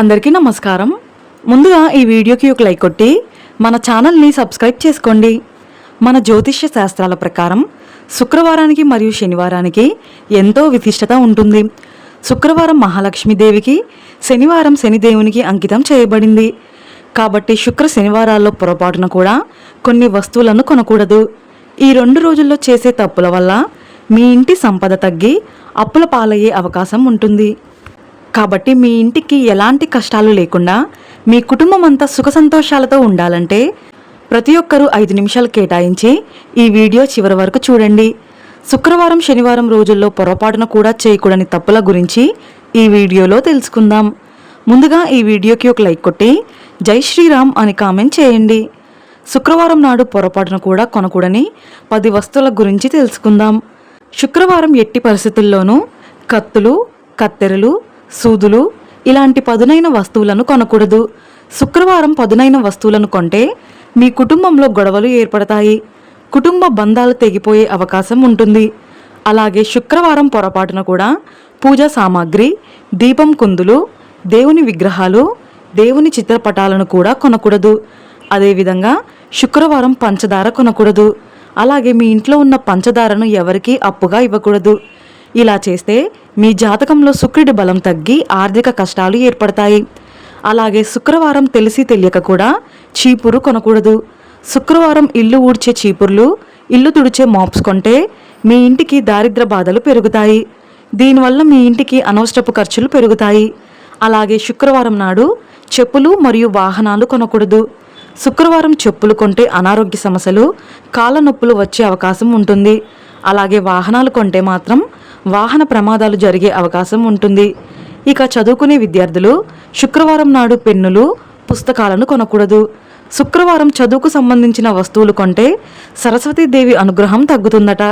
అందరికీ నమస్కారం. ముందుగా ఈ వీడియోకి ఒక లైక్ కొట్టి మన ఛానల్ని సబ్స్క్రైబ్ చేసుకోండి. మన జ్యోతిష్య శాస్త్రాల ప్రకారం శుక్రవారానికి మరియు శనివారానికి ఎంతో విశిష్టత ఉంటుంది. శుక్రవారం మహాలక్ష్మీదేవికి శనివారం శనిదేవునికి అంకితం చేయబడింది. కాబట్టి శుక్ర శనివారాల్లో పొరపాటున కూడా కొన్ని వస్తువులను కొనకూడదు. ఈ రెండు రోజుల్లో చేసే తప్పుల వల్ల మీ ఇంటి సంపద తగ్గి అప్పుల పాలయ్యే అవకాశం ఉంటుంది. కాబట్టి మీ ఇంటికి ఎలాంటి కష్టాలు లేకుండా మీ కుటుంబం అంతా సుఖ సంతోషాలతో ఉండాలంటే ప్రతి ఒక్కరూ ఐదు నిమిషాలు కేటాయించి ఈ వీడియో చివరి వరకు చూడండి. శుక్రవారం శనివారం రోజుల్లో పొరపాటున కూడా చేయకూడని తప్పుల గురించి ఈ వీడియోలో తెలుసుకుందాం. ముందుగా ఈ వీడియోకి ఒక లైక్ కొట్టి జై శ్రీరామ్ అని కామెంట్ చేయండి. శుక్రవారం నాడు పొరపాటున కూడా కొనకూడని పది వస్తువుల గురించి తెలుసుకుందాం. శుక్రవారం ఎట్టి పరిస్థితుల్లోనూ కత్తులు కత్తెరలు సూదులు ఇలాంటి పదునైన వస్తువులను కొనకూడదు. శుక్రవారం పదునైన వస్తువులను కొంటే మీ కుటుంబంలో గొడవలు ఏర్పడతాయి. కుటుంబ బంధాలు తెగిపోయే అవకాశం ఉంటుంది. అలాగే శుక్రవారం పొరపాటున కూడా పూజా సామాగ్రి దీపం కుందులు దేవుని విగ్రహాలు దేవుని చిత్రపటాలను కూడా కొనకూడదు. అదేవిధంగా శుక్రవారం పంచదార కొనకూడదు. అలాగే మీ ఇంట్లో ఉన్న పంచదారను ఎవరికీ అప్పుగా ఇవ్వకూడదు. ఇలా చేస్తే మీ జాతకంలో శుక్రుడి బలం తగ్గి ఆర్థిక కష్టాలు ఏర్పడతాయి. అలాగే శుక్రవారం తెలిసి తెలియక కూడా చీపురు కొనకూడదు. శుక్రవారం ఇల్లు ఊడ్చే చీపుర్లు ఇల్లు తుడిచే మాప్స్ కొంటే మీ ఇంటికి దారిద్ర బాధలు పెరుగుతాయి. దీనివల్ల మీ ఇంటికి అనవసరపు ఖర్చులు పెరుగుతాయి. అలాగే శుక్రవారం నాడు చెప్పులు మరియు వాహనాలు కొనకూడదు. శుక్రవారం చెప్పులు కొంటే అనారోగ్య సమస్యలు కాళ్ళ నొప్పులు వచ్చే అవకాశం ఉంటుంది. అలాగే వాహనాలు కొంటే మాత్రం వాహన ప్రమాదాలు జరిగే అవకాశం ఉంటుంది. ఇక చదువుకునే విద్యార్థులు శుక్రవారం నాడు పెన్నులు పుస్తకాలను కొనకూడదు. శుక్రవారం చదువుకు సంబంధించిన వస్తువులు కొంటే సరస్వతీదేవి అనుగ్రహం తగ్గుతుందట.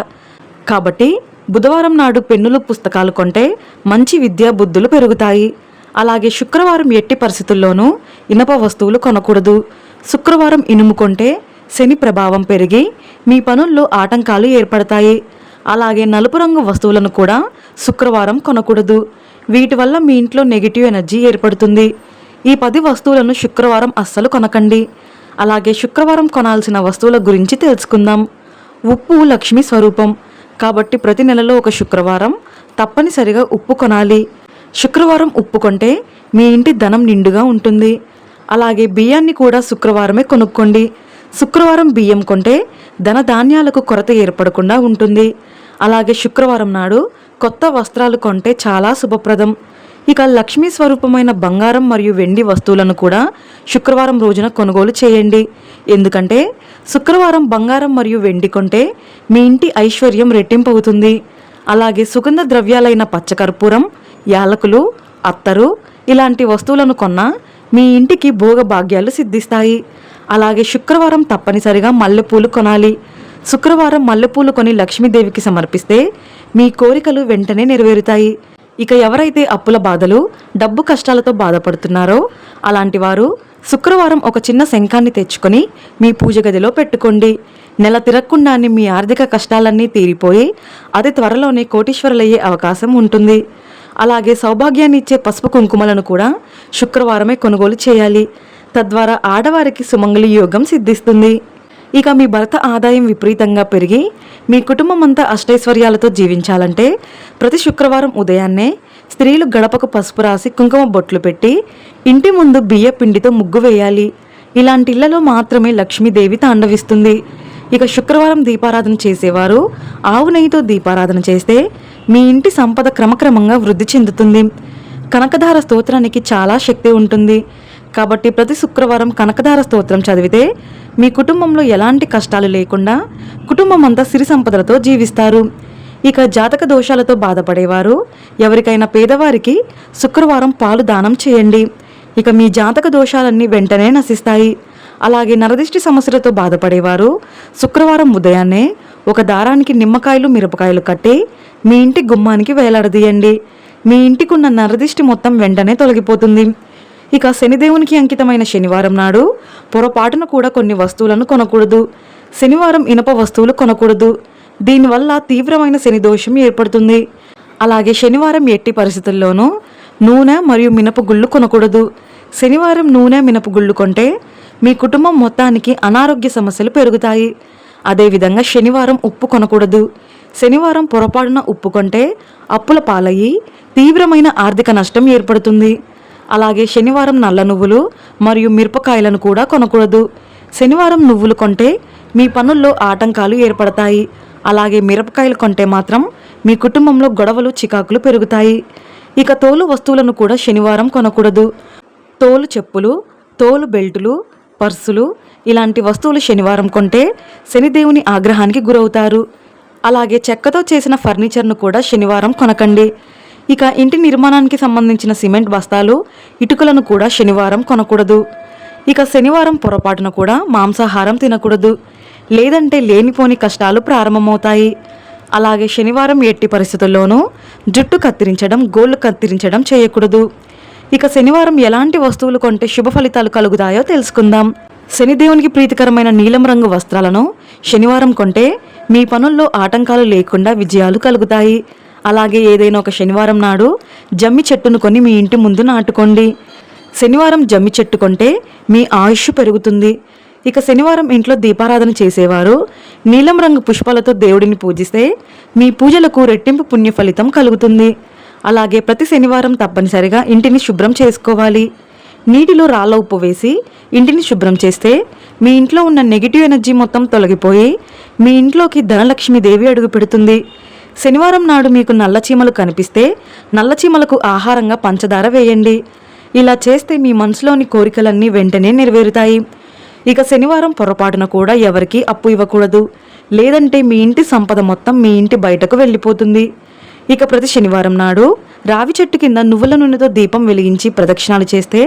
కాబట్టి బుధవారం నాడు పెన్నులు పుస్తకాలు కొంటే మంచి విద్యా బుద్ధులు పెరుగుతాయి. అలాగే శుక్రవారం ఎట్టి పరిస్థితుల్లోనూ ఇనప వస్తువులు కొనకూడదు. శుక్రవారం ఇనుము కొంటే శని ప్రభావం పెరిగి మీ పనుల్లో ఆటంకాలు ఏర్పడతాయి. అలాగే నలుపు రంగు వస్తువులను కూడా శుక్రవారం కొనకూడదు. వీటి వల్ల మీ ఇంట్లో నెగిటివ్ ఎనర్జీ ఏర్పడుతుంది. ఈ పది వస్తువులను శుక్రవారం అస్సలు కొనకండి. అలాగే శుక్రవారం కొనాల్సిన వస్తువుల గురించి తెలుసుకుందాం. ఉప్పు లక్ష్మి స్వరూపం. కాబట్టి ప్రతి నెలలో ఒక శుక్రవారం తప్పనిసరిగా ఉప్పు కొనాలి. శుక్రవారం ఉప్పు కొంటే మీ ఇంటి ధనం నిండుగా ఉంటుంది. అలాగే బియ్యాన్ని కూడా శుక్రవారమే కొనుక్కోండి. శుక్రవారం బియ్యం కొంటే ధన ధాన్యాలకు కొరత ఏర్పడకుండా ఉంటుంది. అలాగే శుక్రవారం నాడు కొత్త వస్త్రాలు కొంటే చాలా శుభప్రదం. ఇక లక్ష్మీ స్వరూపమైన బంగారం మరియు వెండి వస్తువులను కూడా శుక్రవారం రోజున కొనుగోలు చేయండి. ఎందుకంటే శుక్రవారం బంగారం మరియు వెండి కొంటే మీ ఇంటి ఐశ్వర్యం రెట్టింపు అవుతుంది అలాగే సుగంధ ద్రవ్యాలైన పచ్చకర్పూరం యాలకులు అత్తరు ఇలాంటి వస్తువులను కొన్నా మీ ఇంటికి భోగభాగ్యాలు సిద్ధిస్తాయి. అలాగే శుక్రవారం తప్పనిసరిగా మల్లెపూలు కొనాలి. శుక్రవారం మల్లెపూలు కొని లక్ష్మీదేవికి సమర్పిస్తే మీ కోరికలు వెంటనే నెరవేరుతాయి. ఇక ఎవరైతే అప్పుల బాధలు డబ్బు కష్టాలతో బాధపడుతున్నారో అలాంటి వారు శుక్రవారం ఒక చిన్న శంఖాన్ని తెచ్చుకొని మీ పూజ గదిలో పెట్టుకోండి. నెల తిరగకుండానే మీ ఆర్థిక కష్టాలన్నీ తీరిపోయి అతి త్వరలోనే కోటీశ్వరులయ్యే అవకాశం ఉంటుంది. అలాగే సౌభాగ్యాన్ని ఇచ్చే పసుపు కుంకుమలను కూడా శుక్రవారమే కొనుగోలు చేయాలి. తద్వారా ఆడవారికి సుమంగళి యోగం సిద్ధిస్తుంది. ఇక మీ భర్త ఆదాయం విపరీతంగా పెరిగి మీ కుటుంబం అంతా అష్టైశ్వర్యాలతో జీవించాలంటే ప్రతి శుక్రవారం ఉదయాన్నే స్త్రీలు గడపకు పసుపు రాసి కుంకుమ బొట్లు పెట్టి ఇంటి ముందు బియ్య పిండితో ముగ్గు వేయాలి. ఇలాంటి ఇళ్ళలో మాత్రమే లక్ష్మీదేవి తాండవిస్తుంది. ఇక శుక్రవారం దీపారాధన చేసేవారు ఆవు నెయ్యితో దీపారాధన చేస్తే మీ ఇంటి సంపద క్రమక్రమంగా వృద్ధి చెందుతుంది. కనకధార స్తోత్రానికి చాలా శక్తి ఉంటుంది. కాబట్టి ప్రతి శుక్రవారం కనకధార స్తోత్రం చదివితే మీ కుటుంబంలో ఎలాంటి కష్టాలు లేకుండా కుటుంబం అంతా సిరి సంపదలతో జీవిస్తారు. ఇక జాతక దోషాలతో బాధపడేవారు ఎవరికైనా పేదవారికి శుక్రవారం పాలు దానం చేయండి. ఇక మీ జాతక దోషాలన్నీ వెంటనే నశిస్తాయి. అలాగే నరదిష్టి సమస్యలతో బాధపడేవారు శుక్రవారం ఉదయాన్నే ఒక దారానికి నిమ్మకాయలు మిరపకాయలు కట్టి మీ ఇంటి గుమ్మానికి వేలాడదీయండి. మీ ఇంటికి ఉన్న నరదిష్టి మొత్తం వెంటనే తొలగిపోతుంది. ఇక శనిదేవునికి అంకితమైన శనివారం నాడు పొరపాటున కూడా కొన్ని వస్తువులను కొనకూడదు. శనివారం ఇనప వస్తువులు కొనకూడదు. దీనివల్ల తీవ్రమైన శని దోషం ఏర్పడుతుంది. అలాగే శనివారం ఎట్టి పరిస్థితుల్లోనూ నూనె మరియు మినప గుళ్ళు కొనకూడదు. శనివారం నూనె మినప గుళ్ళు కొంటే మీ కుటుంబం మొత్తానికి అనారోగ్య సమస్యలు పెరుగుతాయి. అదేవిధంగా శనివారం ఉప్పు కొనకూడదు. శనివారం పొరపాటున ఉప్పు కొంటే అప్పుల పాలయ్యి తీవ్రమైన ఆర్థిక నష్టం ఏర్పడుతుంది. అలాగే శనివారం నల్ల నువ్వులు మరియు మిరపకాయలను కూడా కొనకూడదు. శనివారం నువ్వులు కొంటే మీ పనుల్లో ఆటంకాలు ఏర్పడతాయి. అలాగే మిరపకాయలు కొంటే మాత్రం మీ కుటుంబంలో గొడవలు చికాకులు పెరుగుతాయి. ఇక తోలు వస్తువులను కూడా శనివారం కొనకూడదు. తోలు చెప్పులు తోలు బెల్టులు పర్సులు ఇలాంటి వస్తువులు శనివారం కొంటే శనిదేవుని ఆగ్రహానికి గురవుతారు. అలాగే చెక్కతో చేసిన ఫర్నిచర్ను కూడా శనివారం కొనకండి. ఇక ఇంటి నిర్మాణానికి సంబంధించిన సిమెంట్ బస్తాలు ఇటుకలను కూడా శనివారం కొనకూడదు. ఇక శనివారం పొరపాటున కూడా మాంసాహారం తినకూడదు. లేదంటే లేనిపోని కష్టాలు ప్రారంభమవుతాయి. అలాగే శనివారం ఎట్టి పరిస్థితుల్లోనూ జుట్టు కత్తిరించడం గోళ్ళు కత్తిరించడం చేయకూడదు. ఇక శనివారం ఎలాంటి వస్తువులు కొంటే శుభ ఫలితాలు కలుగుతాయో తెలుసుకుందాం. శనిదేవునికి ప్రీతికరమైన నీలం రంగు వస్త్రాలను శనివారం కొంటే మీ పనుల్లో ఆటంకాలు లేకుండా విజయాలు కలుగుతాయి. అలాగే ఏదైనా ఒక శనివారం నాడు జమ్మి చెట్టును కొని మీ ఇంటి ముందు నాటుకోండి. శనివారం జమ్మి చెట్టు కొంటే మీ ఆయుష్ పెరుగుతుంది. ఇక శనివారం ఇంట్లో దీపారాధన చేసేవారు నీలం రంగు పుష్పాలతో దేవుడిని పూజిస్తే మీ పూజలకు రెట్టింపు పుణ్య ఫలితం కలుగుతుంది. అలాగే ప్రతి శనివారం తప్పనిసరిగా ఇంటిని శుభ్రం చేసుకోవాలి. నీటిలో రాళ్ళ ఉప్పు వేసి ఇంటిని శుభ్రం చేస్తే మీ ఇంట్లో ఉన్న నెగిటివ్ ఎనర్జీ మొత్తం తొలగిపోయి మీ ఇంట్లోకి ధనలక్ష్మీదేవి అడుగు పెడుతుంది. శనివారం నాడు మీకు నల్లచీమలు కనిపిస్తే నల్లచీమలకు ఆహారంగా పంచదార వేయండి. ఇలా చేస్తే మీ మనసులోని కోరికలన్నీ వెంటనే నెరవేరుతాయి. ఇక శనివారం పొరపాటున కూడా ఎవరికీ అప్పు ఇవ్వకూడదు. లేదంటే మీ ఇంటి సంపద మొత్తం మీ ఇంటి బయటకు వెళ్ళిపోతుంది. ఇక ప్రతి శనివారం నాడు రావి చెట్టు కింద నువ్వుల నూనెతో దీపం వెలిగించి ప్రదక్షిణాలు చేస్తే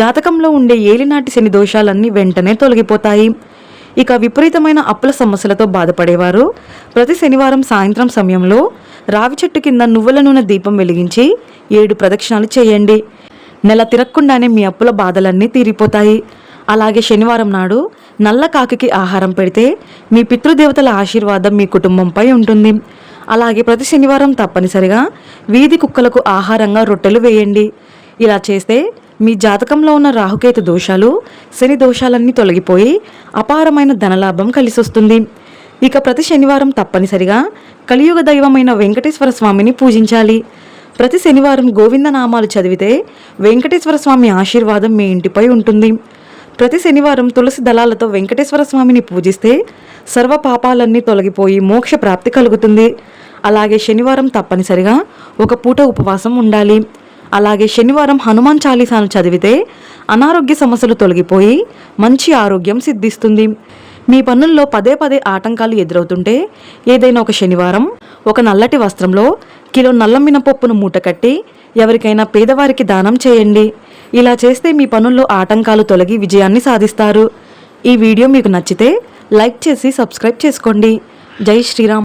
జాతకంలో ఉండే ఏలినాటి శని దోషాలన్నీ వెంటనే తొలగిపోతాయి. ఇక విపరీతమైన అప్పుల సమస్యలతో బాధపడేవారు. ప్రతి శనివారం సాయంత్రం సమయంలో రావి చెట్టు కింద నువ్వుల నూనె దీపం వెలిగించి ఏడు ప్రదక్షిణాలు చేయండి. నెల తిరగకుండానే మీ అప్పుల బాధలన్నీ తీరిపోతాయి. అలాగే శనివారం నాడు నల్ల కాకికి ఆహారం పెడితే మీ పితృదేవతల ఆశీర్వాదం మీ కుటుంబంపై ఉంటుంది. అలాగే ప్రతి శనివారం తప్పనిసరిగా వీధి కుక్కలకు ఆహారంగా రొట్టెలు వేయండి. ఇలా చేస్తే మీ జాతకంలో ఉన్న రాహుకేతు దోషాలు శని దోషాలన్నీ తొలగిపోయి అపారమైన ధనలాభం కలిసొస్తుంది. ఇక ప్రతి శనివారం తప్పనిసరిగా కలియుగ దైవమైన వెంకటేశ్వర స్వామిని పూజించాలి. ప్రతి శనివారం గోవింద నామాలు చదివితే వెంకటేశ్వర స్వామి ఆశీర్వాదం మీ ఇంటిపై ఉంటుంది. ప్రతి శనివారం తులసి దళాలతో వెంకటేశ్వర స్వామిని పూజిస్తే సర్వ పాపాలన్నీ తొలగిపోయి మోక్ష ప్రాప్తి కలుగుతుంది. అలాగే శనివారం తప్పనిసరిగా ఒక పూట ఉపవాసం ఉండాలి. అలాగే శనివారం హనుమాన్ చాలీసాను చదివితే అనారోగ్య సమస్యలు తొలగిపోయి మంచి ఆరోగ్యం సిద్ధిస్తుంది. మీ పనుల్లో పదే పదే ఆటంకాలు ఎదురవుతుంటే ఏదైనా ఒక శనివారం ఒక నల్లటి వస్త్రంలో కిలో నల్ల మినపప్పును మూటకట్టి ఎవరికైనా పేదవారికి దానం చేయండి. ఇలా చేస్తే మీ పనుల్లో ఆటంకాలు తొలగి విజయాన్ని సాధిస్తారు. ఈ వీడియో మీకు నచ్చితే లైక్ చేసి సబ్స్క్రైబ్ చేసుకోండి. జై శ్రీరామ్.